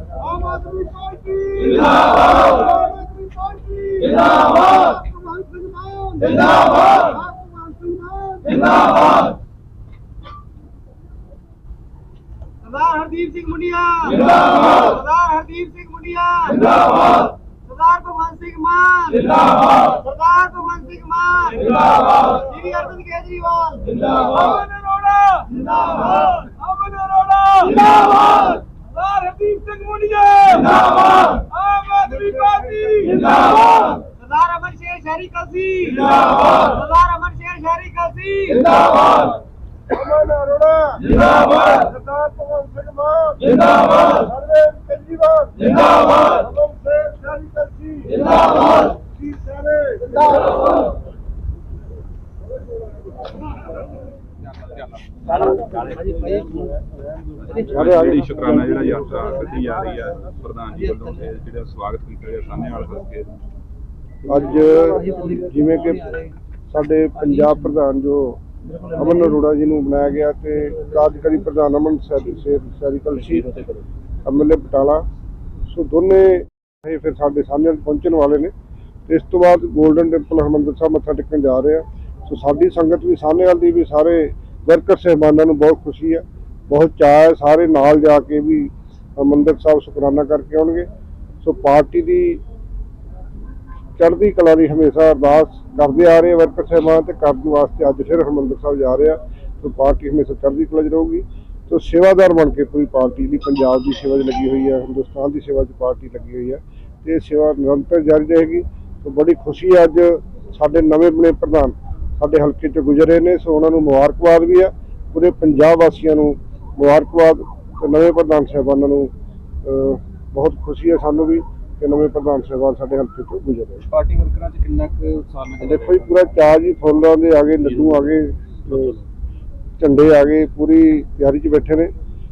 ਆਮ Aadmi Party. ਜਿੰਦਾਬਾਦ Aam Aadmi Party ਜਿੰਦਾਬਾਦ ਭਗਵੰਤ ਸਿੰਘ ਮਾਨ ਜਿੰਦਾਬਾਦ ਭਗਵੰਤ ਸਿੰਘ ਮਾਨ ਜਿੰਦਾਬਾਦ ਸਰਦਾਰ ਹਰਦੀਪ ਸਿੰਘ ਮੁੰਡਿਆ। ਜਿੰਦਾਬਾਦ ਸਰਦਾਰ ਹਰਦੀਪ ਸਿੰਘ ਮੁੰਡਿਆ। ਜਿੰਦਾਬਾਦ ਸਰਦਾਰ ਭਗਵੰਤ ਸਿੰਘ ਮਾਨ। ਜਿੰਦਾਬਾਦ ਸਰਦਾਰ ਭਗਵੰਤ ਸਿੰਘ ਮਾਨ। ਜਿੰਦਾਬਾਦ ਸ਼੍ਰੀ ਅਰਵਿੰਦ ਕੇਜਰੀਵਾਲ। ਜਿੰਦਾਬਾਦ। ਅਮਨ ਅਰੋੜਾ। ਜਿੰਦਾਬਾਦ। ਅਮਨ ਅਰੋੜਾ। ਜਿੰਦਾਬਾਦ ਮੁੰਡਿਆ! ਜਿੰਦਾਬਾਦ! ਆਮ ਆਦਮੀ ਪਾਰਟੀ! ਜਿੰਦਾਬਾਦ! ਸਰਦਾਰ ਅਮਨ ਸ਼ੇਰ ਸ਼ਹਿਰੀ ਕਲਸੀ! ਜਿੰਦਾਬਾਦ! ਸਰਦਾਰ ਅਮਨ ਸ਼ੇਰ ਸ਼ਹਿਰੀ ਕਲਸੀ! ਜਿੰਦਾਬਾਦ! ਅਮਨ ਅਰੋੜਾ ਜਿੰਦਾਬਾਦ! ਸਰਦਾਰ ਭਗਵੰਤ ਸਿੰਘ ਮਾਨ! ਜਿੰਦਾਬਾਦ! ਸਰਵੇਂਦ ਕੇਜਰੀਵਾਲ! ਜਿੰਦਾਬਾਦ! ਅਮਨ ਸ਼ੇਰ ਸ਼ਹਿਰੀ ਕਲਸੀ! ਜਿੰਦਾਬਾਦ! ਜੀ ਸਾਰੇ ਜਿੰਦਾਬਾਦ! ਜਿਹੜੀ ਸ਼ੁਕਰਾਨਾ ਜਿਹੜਾ ਯਾਤਰਾ ਕੱਢੀ ਜਾ ਰਹੀ ਹੈ ਪ੍ਰਧਾਨ ਜੀ ਵੱਲੋਂ ਤੇ ਜਿਹੜਾ ਸਵਾਗਤ ਕੀਤਾ ਗਿਆ ਸਾਹਨੇਵਾਲ ਹਲਕੇ ਦਾ ਅੱਜ ਜਿਵੇਂ ਕਿ ਸਾਡੇ ਪੰਜਾਬ ਪ੍ਰਧਾਨ ਜੋ ਅਮਨ ਅਰੋੜਾ ਜੀ ਨੂੰ ਬਣਾਇਆ ਗਿਆ ਤੇ ਕਾਰਜਕਾਰੀ ਪ੍ਰਧਾਨ ਅਮਨ ਸੈਰੀਕਲ ਸੀ ਐਮਐਲਏ ਬਟਾਲਾ ਸੋ ਦੋਨੇ ਇਹ ਫਿਰ ਸਾਡੇ ਸਾਹਮਣੇ ਪਹੁੰਚਣ ਵਾਲੇ ਨੇ। ਇਸ ਤੋਂ ਬਾਅਦ 골ਡਨ ਟੈਂਪਲ ਹਰਮੰਦਰ ਸਾਹਿਬ ਮੱਥਾ ਟੇਕਣ ਜਾ ਰਹੇ ਆ। ਸੋ ਸਾਡੀ ਸੰਗਤ ਵੀ ਸਾਹਨੇਵਾਲ ਦੀ ਵੀ ਸਾਰੇ ਵਰਕਰ ਸਹਿਬਾਨਾਂ ਨੂੰ ਬਹੁਤ ਖੁਸ਼ੀ ਹੈ, ਬਹੁਤ ਚਾਅ ਹੈ, ਸਾਰੇ ਨਾਲ ਜਾ ਕੇ ਵੀ ਹਰਮੰਦਰ ਸਾਹਿਬ ਸ਼ੁਕਰਾਨਾ ਕਰਕੇ ਆਉਣਗੇ। ਸੋ ਪਾਰਟੀ ਦੀ ਚੜ੍ਹਦੀ ਕਲਾ ਦੀ ਹਮੇਸ਼ਾ ਅਰਦਾਸ ਕਰਦੇ ਆ ਰਹੇ ਵਰਕਰ ਸਾਹਿਬਾਨ ਤੇ ਕਰਨ ਵਾਸਤੇ ਅੱਜ ਫਿਰ ਹਰਮੰਦਰ ਸਾਹਿਬ ਜਾ ਰਿਹਾ ਸੋ ਪਾਰਟੀ ਹਮੇਸ਼ਾ ਚੜ੍ਹਦੀ ਕਲਾ 'ਚ ਰਹੂਗੀ। ਸੋ ਸੇਵਾਦਾਰ ਬਣ ਕੇ ਪੂਰੀ ਪਾਰਟੀ ਦੀ, ਪੰਜਾਬ ਦੀ ਸੇਵਾ 'ਚ ਲੱਗੀ ਹੋਈ ਹੈ, ਹਿੰਦੁਸਤਾਨ ਦੀ ਸੇਵਾ 'ਚ ਪਾਰਟੀ ਲੱਗੀ ਹੋਈ ਹੈ ਤੇ ਇਹ ਸੇਵਾ ਨਿਰੰਤਰ ਜਾਰੀ ਰਹੇਗੀ। ਸੋ ਬੜੀ ਖੁਸ਼ੀ ਹੈ ਅੱਜ ਸਾਡੇ ਨਵੇਂ ਬਣੇ ਪ੍ਰਧਾਨ ਸਾਡੇ ਹਲਕੇ 'ਚ ਗੁਜ਼ਰੇ ਨੇ ਸੋ ਉਹਨਾਂ ਨੂੰ ਮੁਬਾਰਕਬਾਦ ਵੀ ਆ। ਪੂਰੇ ਪੰਜਾਬ ਵਾਸੀਆਂ ਨੂੰ ਮੁਬਾਰਕਬਾਦ ਤੇ ਨਵੇਂ ਪ੍ਰਧਾਨ ਸਾਹਿਬਾਨਾਂ ਨੂੰ ਬਹੁਤ ਖੁਸ਼ੀ ਹੈ ਸਾਨੂੰ ਵੀ ਕਿ ਨਵੇਂ ਪ੍ਰਧਾਨ ਸਾਹਿਬਾਨ ਸਾਡੇ ਹਲਕੇ 'ਚੋਂ ਗੁਜ਼ਰ ਪਾਰਟੀ ਵਰਕਰਾਂ 'ਚ ਕਿੰਨਾ ਕੁ ਉਤਸ਼ਾਹ ਨਜ਼ਰ ਦੇਖੋ ਜੀ ਪੂਰਾ ਚਾਅ ਜੀ ਫੁੱਲਾਂ ਦੇ ਆ ਗਏ ਲੱਡੂ ਆ ਗਏ ਝੰਡੇ ਆ ਗਏ ਪੂਰੀ ਤਿਆਰੀ 'ਚ ਬੈਠੇ ਨੇ।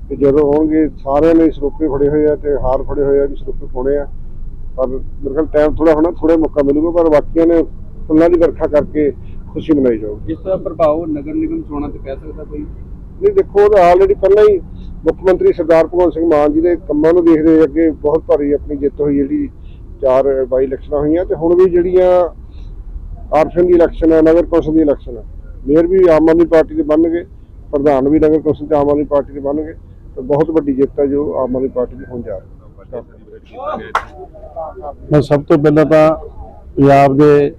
ਤੇ ਜਦੋਂ ਆਉਣਗੇ ਸਾਰਿਆਂ ਨੇ ਸਰੂਪੇ ਫੜੇ ਹੋਏ ਆ ਤੇ ਹਾਰ ਫੜੇ ਹੋਏ ਆ ਵੀ ਸਰੂਪੇ ਪਾਉਣੇ ਆ। ਪਰ ਮੇਰੇ ਖਿਆਲ ਟਾਈਮ ਥੋੜਾ ਹੋਣਾ ਥੋੜਾ ਮੌਕਾ ਮਿਲੂਗਾ ਪਰ ਬਾਕੀਆਂ ਨੇ ਫੁੱਲਾਂ ਦੀ ਵਰਖਾ ਕਰਕੇ ਖੁਸ਼ੀ ਮਨਾਈ ਜਾਊਗੀ। ਇਸ ਦਾ ਪ੍ਰਭਾਵ ਨਗਰ ਨਿਗਮ ਚੋਣਾਂ ਤੇ ਪੈ ਸਕਦਾ ਕੋਈ? ਨਹੀਂ ਦੇਖੋ ਉਹ ਆਲਰੇਡੀ ਪਹਿਲਾਂ ਹੀ ਮੁੱਖ ਮੰਤਰੀ ਸਰਦਾਰ ਭਗਵੰਤ ਸਿੰਘ ਮਾਨ ਜੀ ਦੇ ਕੰਮਾਂ ਨੂੰ ਦੇਖਦੇ ਹੋਏ ਅੱਗੇ ਬਹੁਤ ਭਾਰੀ ਆਪਣੀ ਜਿੱਤ ਹੋਈ ਜਿਹੜੀ ਚਾਰ ਬਾਈ ਇਲੈਕਸ਼ਨਾਂ ਹੋਈਆਂ ਤੇ ਹੁਣ ਵੀ ਜਿਹੜੀਆਂ ਆਰਫਨ ਦੀ ਇਲੈਕਸ਼ਨ ਹੈ ਨਗਰ ਕੌਂਸਲ ਦੀ ਇਲੈਕਸ਼ਨ ਹੈ ਮੇਅਰ ਵੀ ਆਮ ਆਦਮੀ ਪਾਰਟੀ ਦੇ ਬਣਨਗੇ ਪ੍ਰਧਾਨ ਵੀ ਨਗਰ ਕੌਂਸਲ ਤੇ ਆਮ ਆਦਮੀ ਪਾਰਟੀ ਦੇ ਬਣਨਗੇ ਤੇ ਬਹੁਤ ਵੱਡੀ ਜਿੱਤ ਹੈ ਜੋ ਆਮ ਆਦਮੀ ਪਾਰਟੀ ਦੀ ਹੋਣ ਜਾ ਰਹੀ ਹੈ। ਮੈਂ ਸਭ ਤੋਂ ਪਹਿਲਾਂ ਤਾਂ ਪੰਜਾਬ ਦੇ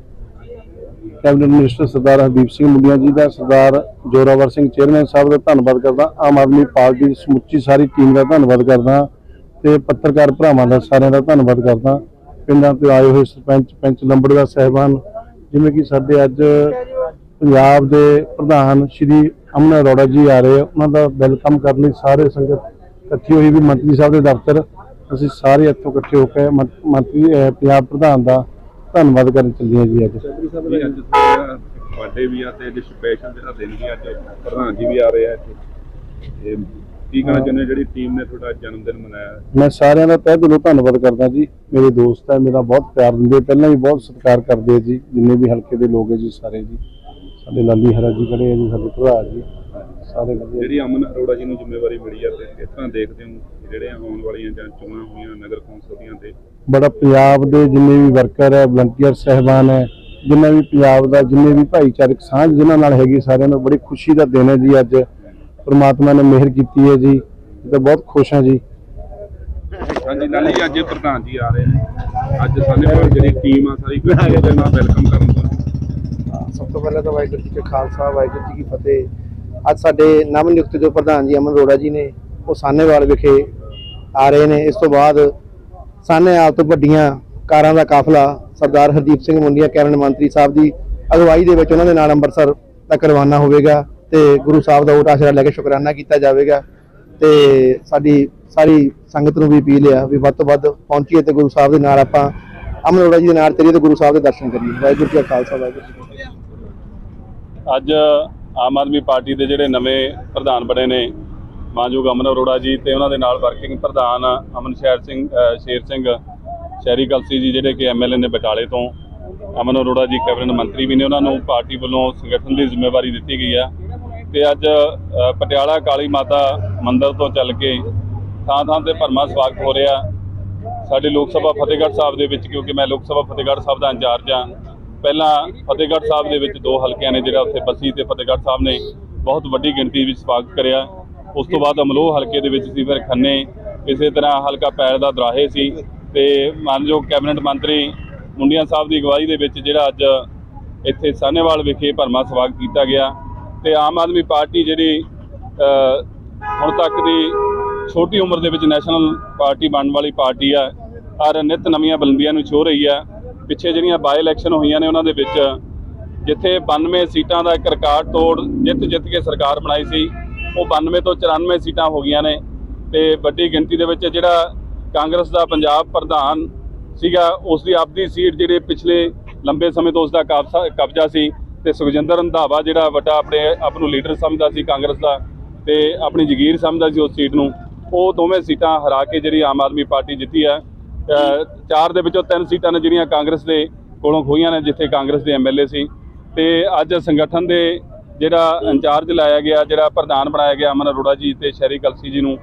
ਕੈਬਨਿਟ ਮਿਨਿਸਟਰ ਸਰਦਾਰ ਹਰਦੀਪ ਸਿੰਘ ਮੁੰਡੀਆਂ ਜੀ ਦਾ, ਸਰਦਾਰ ਜੋਰਾਵਰ ਸਿੰਘ ਚੇਅਰਮੈਨ ਸਾਹਿਬ ਦਾ ਧੰਨਵਾਦ ਕਰਦਾ ਆਮ ਆਦਮੀ ਪਾਰਟੀ ਦੀ ਸਮੁੱਚੀ ਸਾਰੀ ਟੀਮ ਦਾ ਧੰਨਵਾਦ ਕਰਦਾ ਤੇ ਪੱਤਰਕਾਰ ਭਰਾਵਾਂ ਦਾ ਸਾਰਿਆਂ ਦਾ ਧੰਨਵਾਦ ਕਰਦਾ ਪਿੰਡਾਂ ਤੋਂ ਆਏ ਹੋਏ ਸਰਪੰਚ, ਪੰਚ ਲੰਬੜਦਾਰ ਸਾਹਿਬਾਨ, ਜਿਵੇਂ ਕਿ ਸਾਡੇ ਅੱਜ ਪੰਜਾਬ ਦੇ ਪ੍ਰਧਾਨ ਸ਼੍ਰੀ ਅਮਨ ਅਰੋੜਾ ਜੀ ਆ ਰਹੇ ਉਹਨਾਂ ਦਾ ਵੈਲਕਮ ਕਰਨ ਲਈ ਸਾਰੇ ਸੰਗਤ ਇਕੱਠੀ ਹੋਈ ਵੀ ਮੰਤਰੀ ਸਾਹਿਬ ਦੇ ਦਫ਼ਤਰ। ਅਸੀਂ ਸਾਰੇ ਇੱਥੋਂ ਇਕੱਠੇ ਹੋ ਕੇ ਮੰਤਰੀ ਪੰਜਾਬ ਪ੍ਰਧਾਨ ਦਾ ਧੰਨਵਾਦ ਕਰਨ ਚੱਲੇ ਹਾਂ ਜੀ ਅੱਜ। ਜੀ ਅੱਜ ਤੁਹਾਡਾ ਬਰਥਡੇ ਵੀ ਆ ਤੇ ਅੱਜ ਸਪੈਸ਼ਲ ਜਿਹੜਾ ਦਿਨ ਵੀ ਅੱਜ ਪ੍ਰਧਾਨ ਜੀ ਵੀ ਆ ਰਹੇ ਆ ਇੱਥੇ। ਤੇ ਕੀ ਕਹਿਣਾ ਚਾਹੁੰਦੇ ਹੋ? ਜਿਹੜੀ ਟੀਮ ਨੇ ਤੁਹਾਡਾ ਜਨਮ ਦਿਨ ਮਨਾਇਆ। ਮੈਂ ਸਾਰਿਆਂ ਦਾ ਤਹਿ ਦਿਲੋਂ ਧੰਨਵਾਦ ਕਰਦਾ ਜੀ। ਮੇਰੇ ਦੋਸਤ ਹੈ ਮੇਰਾ ਬਹੁਤ ਪਿਆਰ ਦਿੰਦੇ ਪਹਿਲਾਂ ਵੀ ਬਹੁਤ ਸਤਿਕਾਰ ਕਰਦੇ ਆ ਜੀ। ਜਿੰਨੇ ਵੀ ਹਲਕੇ ਦੇ ਲੋਕ ਹੈ ਜੀ ਸਾਰੇ ਜੀ। ਸਾਡੇ ਲਾਲੀ ਹਰਾ ਜੀ ਖੜੇ ਆ ਜੀ ਸਾਡੇ ਭਰਾ ਜੀ। ਸਾਰੇ ਵਧੀਆ ਜਿਹੜੀ ਅਮਨ ਅਰੋੜਾ ਜੀ ਨੂੰ ਜ਼ਿੰਮੇਵਾਰੀ ਮਿਲੀ ਆ ਤੇ ਕਿਸ ਤਰ੍ਹਾਂ ਦੇਖਦੇ ਹੋ ਜਿਹੜੇ ਆਉਣ ਵਾਲੀਆਂ ਜਾਂ ਚੋਣਾਂ ਹੋਈਆਂ ਨਗਰ ਕੌਂਸਲ ਦੀਆਂ ਤੇ ਬੜਾ ਪੰਜਾਬ ਦੇ ਜਿੰਨੇ ਵੀ ਵਰਕਰ ਹੈ ਵਲੰਟੀਅਰ ਸਹਿਬਾਨ ਹੈ ਜਿੰਨਾ ਵੀ ਪੰਜਾਬ ਦਾ ਜਿੰਨੇ ਵੀ ਭਾਈਚਾਰਕ ਸਾਂਝ ਜਿਨ੍ਹਾਂ ਨਾਲ ਹੈਗੀ ਸਾਰਿਆਂ ਨੂੰ ਬੜੀ ਖੁਸ਼ੀ ਦਾ ਦਿਨ ਹੈ ਜੀ ਅੱਜ। ਪ੍ਰਮਾਤਮਾ ਨੇ ਮਿਹਰ ਕੀਤੀ ਹੈ ਜੀ ਤਾਂ ਬਹੁਤ ਖੁਸ਼ ਹਾਂ ਜੀ। ਹਾਂਜੀ ਲਾਲੀ ਜੀ ਅੱਜ ਪ੍ਰਧਾਨ ਜੀ ਆ ਰਹੇ ਨੇ। ਅੱਜ ਸਾਡੇ ਕੋਲ ਜਿਹੜੀ ਟੀਮ ਆ ਸਾਰੀ ਉਹਦੇ ਨਾਲ ਵੈਲਕਮ ਕਰਨ ਤੋਂ। ਸਭ ਤੋਂ ਪਹਿਲਾਂ ਤਾਂ ਵਾਹਿਗੁਰੂ ਜੀ ਕਾ ਖਾਲਸਾ ਵਾਹਿਗੁਰੂ ਜੀ ਕੀ ਫਤਿਹ। ਅੱਜ ਸਾਡੇ ਨਵ ਨਿਯੁਕਤ ਜੋ ਪ੍ਰਧਾਨ ਜੀ ਅਮਨ ਅਰੋੜਾ ਜੀ ਨੇ, ਉਹ ਸਾਨੇਵਾਲ ਵਿਖੇ ਆ ਰਹੇ ਨੇ। ਇਸ ਤੋਂ ਬਾਅਦ ਸਾਹਨੇਵਾਲ ਤੋਂ ਵੱਡੀਆਂ ਕਾਰਾਂ ਦਾ ਕਾਫਲਾ ਸਰਦਾਰ ਹਰਦੀਪ ਸਿੰਘ ਮੁੰਡੀਆਂ, ਕੈਬਨਿਟ ਮੰਤਰੀ ਸਾਹਿਬ ਦੀ ਅਗਵਾਈ ਦੇ ਵਿੱਚ ਉਹਨਾਂ ਦੇ ਨਾਲ ਅੰਮ੍ਰਿਤਸਰ ਤੱਕ ਰਵਾਨਾ ਹੋਵੇਗਾ ਤੇ ਗੁਰੂ ਸਾਹਿਬ ਦਾ ਓਟ ਆਸ਼ੀਰਵਾਦ ਲੈ ਕੇ ਸ਼ੁਕਰਾਨਾ ਕੀਤਾ ਜਾਵੇਗਾ ਤੇ ਸਾਡੀ ਸਾਰੀ ਸੰਗਤ ਨੂੰ ਵੀ ਅਪੀਲ ਆ ਵੀ ਵੱਧ ਤੋਂ ਵੱਧ ਪਹੁੰਚੀਏ ਤੇ ਗੁਰੂ ਸਾਹਿਬ ਦੇ ਨਾਲ ਆਪਾਂ ਅਮਨ ਅਰੋੜਾ ਜੀ ਦੇ ਨਾਲ ਚੱਲੀਏ ਤੇ ਗੁਰੂ ਸਾਹਿਬ ਦੇ ਦਰਸ਼ਨ ਕਰੀਏ। ਵਾਹਿਗੁਰੂ ਜੀ ਕਾ ਖਾਲਸਾ, ਵਾਹਿਗੁਰੂ ਜੀ ਅੱਜ ਆਮ ਆਦਮੀ ਪਾਰਟੀ ਦੇ ਜਿਹੜੇ ਨਵੇਂ ਪ੍ਰਧਾਨ ਬਣੇ ਨੇ, ਮਾਨਯੋਗ ਅਮਨ ਅਰੋੜਾ ਜੀ ਤੇ ਉਹਨਾਂ ਦੇ ਨਾਲ ਵਰਕਿੰਗ ਪ੍ਰਧਾਨ ਅਮਨ ਸ਼ਹਿਰ ਸਿੰਘ ਸ਼ੇਰ ਸਿੰਘ, ਸ਼ਹਿਰੀ ਕਲਸੀ ਜੀ ਜਿਹੜੇ ਕਿ ਐਮਐਲਏ ਨੇ ਬਟਾਲੇ ਤੋਂ। ਅਮਨ ਅਰੋੜਾ ਜੀ ਕੈਬਨਿਟ ਮੰਤਰੀ ਵੀ ਨੇ, ਉਹਨਾਂ ਨੂੰ ਪਾਰਟੀ ਵੱਲੋਂ ਸੰਗਠਨ ਦੀ ਜ਼ਿੰਮੇਵਾਰੀ ਦਿੱਤੀ ਗਈ ਆ ਤੇ ਅੱਜ ਪਟਿਆਲਾ ਕਾਲੀ ਮਾਤਾ ਮੰਦਿਰ ਤੋਂ ਚੱਲ ਕੇ ਥਾਂ ਥਾਂ ਤੇ ਭਰਮਾ ਸਵਾਗਤ ਹੋ ਰਿਹਾ। ਸਾਡੇ ਲੋਕ ਸਭਾ ਫਤਿਹਗੜ੍ਹ ਸਾਹਿਬ ਦੇ ਵਿੱਚ, ਕਿਉਂਕਿ ਮੈਂ ਲੋਕ ਸਭਾ ਫਤਿਹਗੜ੍ਹ ਸਾਹਿਬ ਦਾ ਇੰਚਾਰਜ ਹਾਂ। ਪਹਿਲਾਂ ਫਤਿਹਗੜ੍ਹ ਸਾਹਿਬ ਦੇ ਵਿੱਚ ਦੋ ਹਲਕਿਆਂ ਨੇ ਜਿਹੜਾ ਉੱਥੇ ਬੱਸੀ ਤੇ ਫਤਿਹਗੜ੍ਹ ਸਾਹਿਬ ਨੇ ਬਹੁਤ ਵੱਡੀ ਗਿਣਤੀ ਵਿੱਚ ਸਵਾਗਤ ਕਰਿਆ। ਉਸ ਤੋਂ ਬਾਅਦ ਅਮਲੋਹ ਹਲਕੇ ਦੇ ਵਿੱਚ ਸੀ, ਫਿਰ ਖੰਨੇ, ਇਸੇ ਤਰ੍ਹਾਂ ਹਲਕਾ ਪੈਰ ਦਾ ਦਰਾਹੇ ਸੀ ਤੇ ਮਾਨਯੋਗ ਕੈਬਨਿਟ ਮੰਤਰੀ ਮੁੰਡੀਆਂ ਸਾਹਿਬ ਦੀ ਅਗਵਾਈ ਦੇ ਵਿੱਚ ਜਿਹੜਾ ਅੱਜ ਇੱਥੇ ਸਾਹਨੇਵਾਲ ਵਿਖੇ ਭਰਮਾ ਸਵਾਗਤ ਕੀਤਾ ਗਿਆ ਤੇ ਆਮ ਆਦਮੀ ਪਾਰਟੀ ਜਿਹੜੀ ਹੁਣ ਤੱਕ ਦੀ ਛੋਟੀ ਉਮਰ ਦੇ ਵਿੱਚ ਨੈਸ਼ਨਲ ਪਾਰਟੀ ਬਣਨ ਵਾਲੀ ਪਾਰਟੀ ਆ ਔਰ ਨਿਤ ਨਵੀਆਂ ਬੁਲੰਦੀਆਂ ਨੂੰ ਛੋ ਰਹੀ ਆ। ਪਿੱਛੇ ਜਿਹੜੀਆਂ ਬਾਈ ਇਲੈਕਸ਼ਨ ਹੋਈਆਂ ਨੇ ਉਹਨਾਂ ਦੇ ਵਿੱਚ, ਜਿੱਥੇ 92 ਸੀਟਾਂ ਦਾ ਇੱਕ ਰਿਕਾਰਡ ਤੋੜ, ਜਿੱਤ ਜਿੱਤ ਕੇ ਸਰਕਾਰ ਬਣਾਈ ਸੀ, ਉਹ 92 ਤੋਂ 94 ਸੀਟਾਂ ਹੋ ਗਈਆਂ ਨੇ। ਤੇ ਵੱਡੀ ਗਿਣਤੀ ਦੇ ਵਿੱਚ ਜਿਹੜਾ ਕਾਂਗਰਸ ਦਾ ਪੰਜਾਬ ਪ੍ਰਧਾਨ ਸੀਗਾ, ਉਸ ਦੀ ਆਪਦੀ ਸੀਟ ਜਿਹੜੇ ਪਿਛਲੇ ਲੰਬੇ ਸਮੇਂ ਤੋਂ ਉਸ ਦਾ ਕਬਜ਼ਾ ਕਬਜ਼ਾ ਸੀ। ਤੇ ਸੁਖਜਿੰਦਰ ਰੰਧਾਵਾ ਜਿਹੜਾ ਵੱਡਾ ਆਪਣੇ ਆਪ ਨੂੰ ਲੀਡਰ ਸਮਝਦਾ ਸੀ ਕਾਂਗਰਸ ਦਾ, ਤੇ ਆਪਣੀ ਜਗੀਰ ਸਮਝਦਾ ਸੀ ਉਸ ਸੀਟ ਨੂੰ। ਉਹ ਦੋਵੇਂ ਸੀਟਾਂ ਹਰਾ ਕੇ ਜਿਹੜੀ ਆਮ ਆਦਮੀ ਪਾਰਟੀ ਜਿੱਤੀ ਆ ਚਾਰ ਦੇ ਵਿੱਚੋਂ ਤਿੰਨ ਸੀਟਾਂ ਨੇ ਜਿਹੜੀਆਂ ਕਾਂਗਰਸ ਦੇ ਕੋਲੋਂ ਖੋਈਆਂ ਨੇ, ਜਿੱਥੇ ਕਾਂਗਰਸ ਦੇ ਐਮਐਲਏ ਸੀ। ਤੇ ਅੱਜ ਸੰਗਠਨ ਦੇ ਜਿਹੜਾ ਇੰਚਾਰਜ ਲਾਇਆ ਗਿਆ, ਜਿਹੜਾ ਪ੍ਰਧਾਨ ਬਣਾਇਆ ਗਿਆ ਅਮਨ ਅਰੋੜਾ ਜੀ ਤੇ ਸ਼ਹਿਰੀ ਕਲਸੀ ਜੀ ਨੂੰ,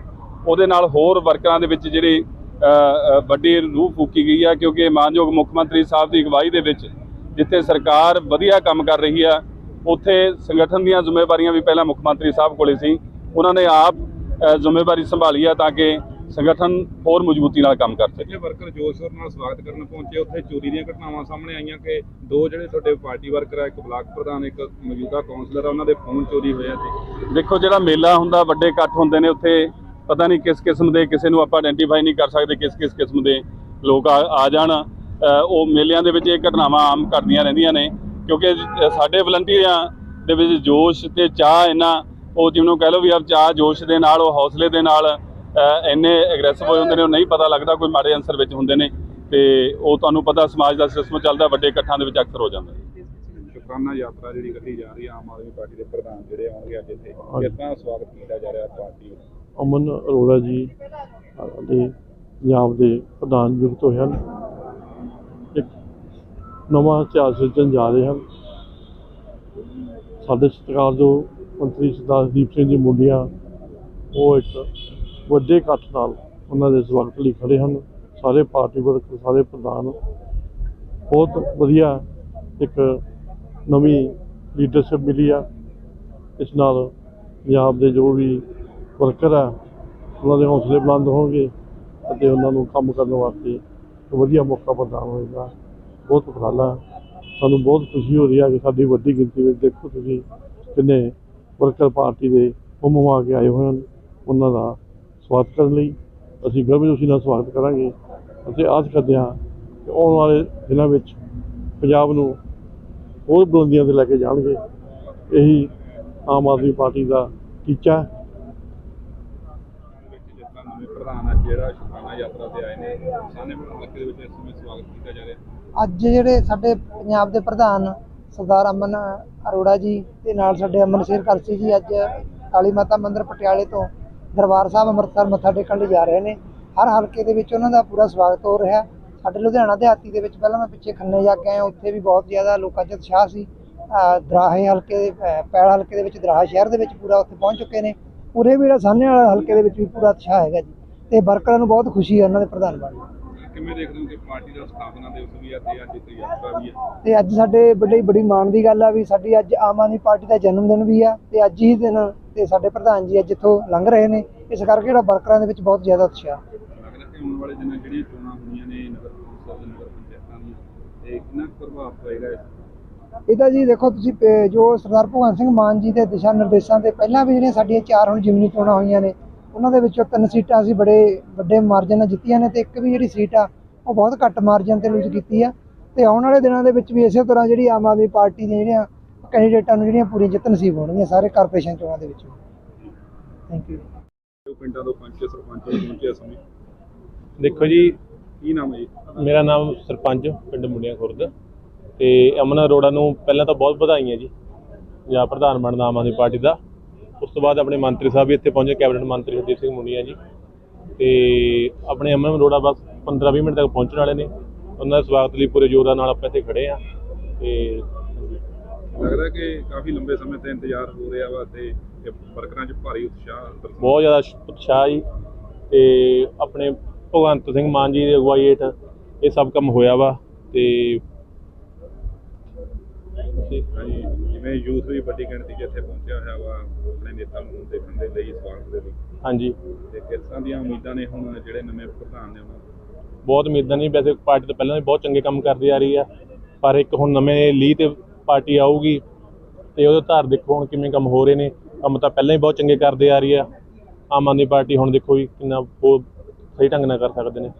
ਉਹਦੇ ਨਾਲ ਹੋਰ ਵਰਕਰਾਂ ਦੇ ਵਿੱਚ ਜਿਹੜੀ ਵੱਡੀ ਰੂਹ ਫੂਕੀ ਗਈ ਆ, ਕਿਉਂਕਿ ਮਾਨਯੋਗ ਮੁੱਖ ਮੰਤਰੀ ਸਾਹਿਬ ਦੀ ਅਗਵਾਈ ਦੇ ਵਿੱਚ ਜਿੱਥੇ ਸਰਕਾਰ ਵਧੀਆ ਕੰਮ ਕਰ ਰਹੀ ਆ, ਉੱਥੇ ਸੰਗਠਨ ਦੀਆਂ ਜ਼ਿੰਮੇਵਾਰੀਆਂ ਵੀ ਪਹਿਲਾਂ ਮੁੱਖ ਮੰਤਰੀ ਸਾਹਿਬ ਕੋਲੇ ਸੀ। ਉਹਨਾਂ ਨੇ ਆਪ ਜ਼ਿੰਮੇਵਾਰੀ ਸੰਭਾਲੀ ਆ ਤਾਂ ਕਿ ਸੰਗਠਨ ਹੋਰ ਮਜ਼ਬੂਤੀ ਨਾਲ ਕੰਮ ਕਰ ਸਕੇ। ਵਰਕਰ ਜੋਸ਼ ਸ਼ੋਰ ਨਾਲ ਸਵਾਗਤ ਕਰਨ ਪਹੁੰਚੇ। ਉੱਥੇ ਚੋਰੀ ਦੀਆਂ ਘਟਨਾਵਾਂ ਸਾਹਮਣੇ ਆਈਆਂ ਕਿ ਦੋ ਜਿਹੜੇ ਤੁਹਾਡੇ ਪਾਰਟੀ ਵਰਕਰ ਆ ਇੱਕ ਬਲਾਕ ਪ੍ਰਧਾਨ ਇੱਕ ਮੌਜੂਦਾ ਕਾਉਂਸਲਰ ਆ ਉਹਨਾਂ ਦੇ ਫੋਨ ਚੋਰੀ ਹੋਏ ਆ ਤੇ ਦੇਖੋ ਜਿਹੜਾ ਮੇਲਾ ਹੁੰਦਾ ਵੱਡੇ ਇਕੱਠ ਹੁੰਦੇ ਨੇ ਉੱਥੇ ਪਤਾ ਨਹੀਂ ਕਿਸ ਕਿਸਮ ਦੇ ਕਿਸੇ ਨੂੰ ਆਪਾਂ ਆਇਡੈਂਟੀਫਾਈ ਨਹੀਂ ਕਰ ਸਕਦੇ ਕਿਸ ਕਿਸ ਕਿਸਮ ਦੇ ਲੋਕ ਆ ਜਾਣ। ਉਹ ਮੇਲਿਆਂ ਦੇ ਵਿੱਚ ਇਹ ਘਟਨਾਵਾਂ ਆਮ ਘਟਦੀਆਂ ਰਹਿੰਦੀਆਂ ਨੇ ਕਿਉਂਕਿ ਸਾਡੇ ਵਲੰਟੀਅਰਾਂ ਦੇ ਵਿੱਚ ਜੋਸ਼ ਤੇ ਚਾਹ ਇੰਨਾ ਉਹ ਜਿਹਨੂੰ ਕਹਿ ਲਓ ਵੀ ਆਪ ਚਾਹ ਜੋਸ਼ ਦੇ ਨਾਲ ਉਹ ਹੌਸਲੇ ਦੇ ਨਾਲ ਇੰਨੇ ਐਗਰੈਸਿਵ ਹੋ ਜਾਂਦੇ ਨੇ ਉਹ ਨਹੀਂ ਪਤਾ ਲੱਗਦਾ ਕੋਈ ਮਾੜੇ ਅਨਸਰ ਵਿੱਚ ਹੁੰਦੇ ਨੇ ਤੇ ਉਹ ਤੁਹਾਨੂੰ ਪਤਾ ਸਮਾਜ ਦਾ ਸਿਸਟਮ ਚੱਲਦਾ ਵੱਡੇ ਇਕੱਠਾਂ ਦੇ ਵਿੱਚ ਅਕਸਰ ਹੋ ਜਾਂਦਾ। ਸ਼ੁਕਰਾਨਾ ਯਾਤਰਾ ਜਿਹੜੀ ਕੱਢੀ ਜਾ ਰਹੀ ਆ ਆਮ ਆਦਮੀ ਪਾਰਟੀ ਦੇ ਪ੍ਰਧਾਨ ਜਿਹੜੇ ਆਉਣਗੇ ਅੱਜ ਇੱਥੇ। ਤਰ੍ਹਾਂ ਸਵਾਗਤ ਕੀਤਾ ਜਾ ਰਿਹਾ ਪਾਰਟੀ? ਅਮਨ ਅਰੋੜਾ ਜੀ ਦੇ ਪੰਜਾਬ ਦੇ ਪ੍ਰਧਾਨ ਨਿਯੁਕਤ ਹੋਏ ਹਨ। ਇੱਕ ਨਵਾਂ ਇਤਿਹਾਸ ਸਿਰਜਣ ਜਾ ਰਹੇ ਹਨ। ਸਾਡੇ ਸਤਿਕਾਰਯੋਗ ਮੰਤਰੀ ਸਰਦਾਰ ਦੀਪ ਸਿੰਘ ਜੀ ਮੁੰਡੀਆਂ ਉਹ ਇੱਕ ਵੱਡੇ ਇਕੱਠ ਨਾਲ ਉਹਨਾਂ ਦੇ ਸਵਾਗਤ ਲਈ ਖੜੇ ਹਨ। ਸਾਰੇ ਪਾਰਟੀ ਵਰਕਰ, ਸਾਰੇ ਪ੍ਰਧਾਨ ਬਹੁਤ ਵਧੀਆ ਇੱਕ ਨਵੀਂ ਲੀਡਰਸ਼ਿਪ ਮਿਲੀ ਆ। ਇਸ ਨਾਲ ਪੰਜਾਬ ਦੇ ਜੋ ਵੀ ਵਰਕਰ ਆ, ਉਹਨਾਂ ਦੇ ਹੌਸਲੇ ਬੁਲੰਦ ਹੋਣਗੇ ਅਤੇ ਉਹਨਾਂ ਨੂੰ ਕੰਮ ਕਰਨ ਵਾਸਤੇ ਵਧੀਆ ਮੌਕਾ ਪ੍ਰਦਾਨ ਹੋਏਗਾ। ਬਹੁਤ ਉਪਰਾਲਾ। ਸਾਨੂੰ ਬਹੁਤ ਖੁਸ਼ੀ ਹੋ ਰਹੀ ਹੈ ਕਿ ਸਾਡੀ ਵੱਡੀ ਗਿਣਤੀ ਵਿੱਚ ਦੇਖੋ ਤੁਸੀਂ ਕਿੰਨੇ ਵਰਕਰ ਪਾਰਟੀ ਦੇ ਹੁਮ ਆ ਕੇ ਆਏ ਹੋਏ ਹਨ। ਉਹਨਾਂ ਦਾ ਸਵਾਗਤ ਕਰਨ ਲਈ ਅਸੀਂ ਗਰਭ ਨਾਲ ਸਵਾਗਤ ਕਰਾਂਗੇ। ਅਤੇ ਆਸ ਕਰਦੇ ਹਾਂ ਕਿ ਆਉਣ ਵਾਲੇ ਦਿਨਾਂ ਵਿੱਚ ਪੰਜਾਬ ਨੂੰ ਹੋਰ ਬੁਲੰਦੀਆਂ ਤੇ ਲੈ ਕੇ ਜਾਣਗੇ। ਇਹੀ ਆਮ ਆਦਮੀ ਪਾਰਟੀ ਦਾ ਟੀਚਾ ਹੈ। ਵਿੱਚ ਜਿਸ ਤਰ੍ਹਾਂ ਨਵੇਂ ਪ੍ਰਧਾਨ ਅੱਜ ਜਿਹੜਾ ਸ਼ੁਕਰਾਨਾ ਯਾਤਰਾ ਤੇ ਆਏ ਨੇ ਸਾਨੇ ਹਲਕੇ ਦੇ ਵਿੱਚ ਇਸ ਸਮੇਂ ਸਵਾਗਤ ਕੀਤਾ ਜਾ ਰਿਹਾ। ਅੱਜ ਜਿਹੜੇ ਸਾਡੇ ਪੰਜਾਬ ਦੇ ਪ੍ਰਧਾਨ ਸਰਦਾਰ ਅਮਨ ਅਰੋੜਾ ਜੀ ਤੇ ਨਾਲ ਸਾਡੇ ਅਮਨ ਸ਼ੇਰ ਕਰਸੀ ਜੀ ਅੱਜ ਕਾਲੀ ਮਾਤਾ ਮੰਦਿਰ ਪਟਿਆਲੇ ਤੋਂ ਦਰਬਾਰ ਸਾਹਿਬ ਅੰਮ੍ਰਿਤਸਰ ਮੱਥਾ ਟੇਕਣ ਲਈ ਜਾ ਰਹੇ ਨੇ। ਹਰ ਹਲਕੇ ਦੇ ਵਿੱਚ ਉਹਨਾਂ ਦਾ ਪੂਰਾ ਸਵਾਗਤ ਹੋ ਰਿਹਾ। ਸਾਡੇ ਲੁਧਿਆਣਾ ਦਿਹਾਤੀ ਦੇ ਵਿੱਚ ਪਹਿਲਾਂ ਮੈਂ ਪਿੱਛੇ ਖੰਨੇ ਜਾ ਕੇ ਆਇਆ ਉੱਥੇ ਵੀ ਬਹੁਤ ਜ਼ਿਆਦਾ ਲੋਕਾਂ 'ਚ ਉਤਸ਼ਾਹ ਸੀ। ਦਰਾਹੇ ਹਲਕੇ ਦੇ ਪੈਲ ਹਲਕੇ ਦੇ ਵਿੱਚ ਦਰਾਹਾ ਸ਼ਹਿਰ ਦੇ ਵਿੱਚ ਪੂਰਾ ਉੱਥੇ ਪਹੁੰਚ ਚੁੱਕੇ ਨੇ। ਪੂਰੇ ਵੀ ਜਿਹੜਾ ਸਾਹਮਣੇ ਵਾਲਾ ਹਲਕੇ ਦੇ ਵਿੱਚ ਵੀ ਪੂਰਾ ਉਤਸ਼ਾਹ ਹੈਗਾ ਜੀ। ਤੇ ਵਰਕਰਾਂ ਨੂੰ ਬਹੁਤ ਖੁਸ਼ੀ ਹੈ ਉਹਨਾਂ ਦੇ ਪ੍ਰਧਾਨ ਬਣਨ ਦੀ। ਕਿਵੇਂ ਦੇਖਦੇ ਹੋ ਕਿ ਪਾਰਟੀ ਦਾ ਸਥਾਪਨਾ ਦਿਵਸ ਵੀ ਆ ਤੇ ਅੱਜ ਵੀ ਆ ਤੇ ਅੱਜ ਸਾਡੇ ਬੜੀ ਬੜੀ ਮਾਣ ਦੀ ਗੱਲ ਆ ਵੀ ਸਾਡੀ ਅੱਜ ਆਮ ਆਦਮੀ ਪਾਰਟੀ ਦਾ ਜਨਮ ਦਿਨ ਵੀ ਆ ਤੇ ਅੱਜ ਹੀ ਦਿਨ ਤੇ ਸਾਡੇ ਪ੍ਰਧਾਨ ਜੀ ਅੱਜ ਇੱਥੋਂ ਲੰਘ ਰਹੇ ਨੇ। ਇਸ ਕਰਕੇ ਜਿਹੜਾ ਵਰਕਰਾਂ ਦੇ ਵਿੱਚ ਬਹੁਤ ਜ਼ਿਆਦਾ ਉਤਸ਼ਾਹ। ਲੱਗਦਾ ਕਿ ਆਉਣ ਵਾਲੇ ਦਿਨਾਂ 'ਚ ਜਿਹੜੀਆਂ ਚੋਣਾਂ ਹੋਣੀਆਂ ਨੇ ਨਗਰ ਕੌਂਸਲ ਤੇ ਨਗਰ ਪੰਚਾਇਤਾਂ ਦੀਆਂ ਤੇ ਕਿੰਨਾ ਕੁ ਪ੍ਰਭਾਵ ਪਏਗਾ ਇਸ ਇਹਦਾ ਜੀ ਦੇਖੋ ਤੁਸੀਂ ਜੋ ਸਰਦਾਰ ਭਗਵੰਤ ਸਿੰਘ ਮਾਨ ਜੀ ਦੇ ਦਿਸ਼ਾ ਨਿਰਦੇਸ਼ਾਂ ਤੇ ਪਹਿਲਾਂ ਵੀ ਜਿਹੜੀਆਂ ਸਾਡੀਆਂ ਚਾਰ ਹੁਣ ਜਿਮਨੀ ਚੋਣਾਂ ਹੋਈਆਂ ਨੇ ਉਹਨਾਂ ਦੇ ਵਿੱਚੋਂ ਤਿੰਨ ਸੀਟਾਂ ਅਸੀਂ ਬੜੇ ਵੱਡੇ ਮਾਰਜਨ ਨਾਲ ਜਿੱਤੀਆਂ ਨੇ ਤੇ ਇੱਕ ਵੀ ਜਿਹੜੀ ਸੀਟ ਆ ਉਹ ਬਹੁਤ ਘੱਟ ਮਾਰਜਨ ਤੇ ਲੂਜ਼ ਕੀਤੀ ਆ। ਤੇ ਆਉਣ ਵਾਲੇ ਦਿਨਾਂ ਦੇ ਵਿੱਚ ਵੀ ਇਸੇ ਤਰ੍ਹਾਂ ਜਿਹੜੀ ਆਮ ਆਦਮੀ ਪਾਰਟੀ ਦੀਆਂ ਜਿਹੜੀਆਂ ਕੈਂਡੀਡੇਟਾਂ ਨੂੰ ਜਿਹੜੀਆਂ ਪੂਰੀਆਂ ਜਿੱਤ ਨਸੀਬ ਹੋਣਗੀਆਂ ਸਾਰੇ ਕਾਰਪੋਰੇਸ਼ਨ ਚੋਣਾਂ ਦੇ ਵਿੱਚ। ਥੈਂਕ ਯੂ ਪਿੰਡਾਂ ਤੋਂ ਪਹੁੰਚੇ ਸਰਪੰਚ ਪਹੁੰਚੇ ਸਮੇਂ? ਦੇਖੋ ਜੀ ਕੀ ਨਾਮ ਹੈ ਜੀ? ਮੇਰਾ ਨਾਮ ਸਰਪੰਚ ਪਿੰਡ ਮੁੰਡਿਆਂ ਖੁਰਦ। ਤੇ ਅਮਨ ਅਰੋੜਾ ਨੂੰ ਪਹਿਲਾਂ ਤਾਂ ਬਹੁਤ ਵਧਾਈਆਂ ਜੀ ਪੰਜਾਬ ਪ੍ਰਧਾਨ ਬਣਨ ਦਾ ਆਮ ਆਦਮੀ ਪਾਰਟੀ ਦਾ। ਉਸ ਤੋਂ ਬਾਅਦ ਆਪਣੇ ਮੰਤਰੀ ਸਾਹਿਬ ਵੀ ਇੱਥੇ ਪਹੁੰਚੇ ਕੈਬਨਿਟ ਮੰਤਰੀ ਹਰਦੀਪ ਸਿੰਘ ਮੁੰਡੀਆਂ ਜੀ। ਤੇ ਆਪਣੇ ਅਮਨ ਅਰੋੜਾ ਬਸ 15-20 ਮਿੰਟ ਤੱਕ ਪਹੁੰਚਣ ਵਾਲੇ ਨੇ। ਉਹਨਾਂ ਦੇ ਸਵਾਗਤ ਲਈ ਪੂਰੇ ਜ਼ੋਰਾਂ ਨਾਲ ਆਪਾਂ ਇੱਥੇ ਖੜੇ ਆ ਤੇ ਲੱਗਦਾ ਕਿ ਕਾਫੀ ਲੰਬੇ ਸਮੇਂ ਤੋਂ ਇੰਤਜ਼ਾਰ ਹੋ ਰਿਹਾ ਵਾ ਤੇ ਵਰਕਰਾਂ 'ਚ ਭਾਰੀ ਉਤਸ਼ਾਹ ਬਹੁਤ ਜ਼ਿਆਦਾ ਉਤਸ਼ਾਹ ਜੀ ਤੇ ਆਪਣੇ ਭਗਵੰਤ ਸਿੰਘ ਮਾਨ ਜੀ ਦੀ ਅਗਵਾਈ ਹੇਠ ਇਹ ਸਭ ਕੰਮ ਹੋਇਆ ਵਾ ਤੇ ਹਾਂਜੀ ਜਿਵੇਂ ਯੂਥ ਵੀ ਵੱਡੀ ਗਿਣਤੀ 'ਚ ਇੱਥੇ ਪਹੁੰਚਿਆ ਹੋਇਆ ਵਾ ਆਪਣੇ ਨੇਤਾ ਨੂੰ ਦੇਖਣ ਦੇ ਲਈ ਸਵਾਗਤ ਦੇ ਲਈ। ਹਾਂਜੀ। ਤੇ ਤਰ੍ਹਾਂ ਦੀਆਂ ਉਮੀਦਾਂ ਨੇ ਹੁਣ ਜਿਹੜੇ ਨਵੇਂ ਪ੍ਰਧਾਨ ਨੇ ਉਹਨਾਂ? ਬਹੁਤ ਉਮੀਦਾਂ ਨਹੀਂ ਵੈਸੇ ਪਾਰਟੀ ਤਾਂ ਪਹਿਲਾਂ ਵੀ ਬਹੁਤ ਚੰਗੇ ਕੰਮ ਕਰਦੀ ਆ ਰਹੀ ਆ ਪਰ ਇੱਕ ਹੁਣ ਨਵੇਂ ਲੀਹ ਤੇ ਪਾਰਟੀ ਆਊਗੀ ਤੇ ਉਹਦੇ ਧਾਰ ਦੇਖੋ ਹੁਣ ਕਿਵੇਂ ਕੰਮ ਹੋ ਰਹੇ ਨੇ। ਕੰਮ ਤਾਂ ਪਹਿਲਾਂ ਹੀ ਬਹੁਤ ਚੰਗੇ ਕਰਦੇ ਆ ਰਹੀ ਆ। ਆਮ ਆਦਮੀ ਪਾਰਟੀ ਹੁਣ ਦੇਖੋ ਜੀ ਕਿੰਨਾ ਬਹੁਤ ਸਹੀ ਢੰਗ ਨਾਲ ਕਰ ਸਕਦੇ ਨੇ।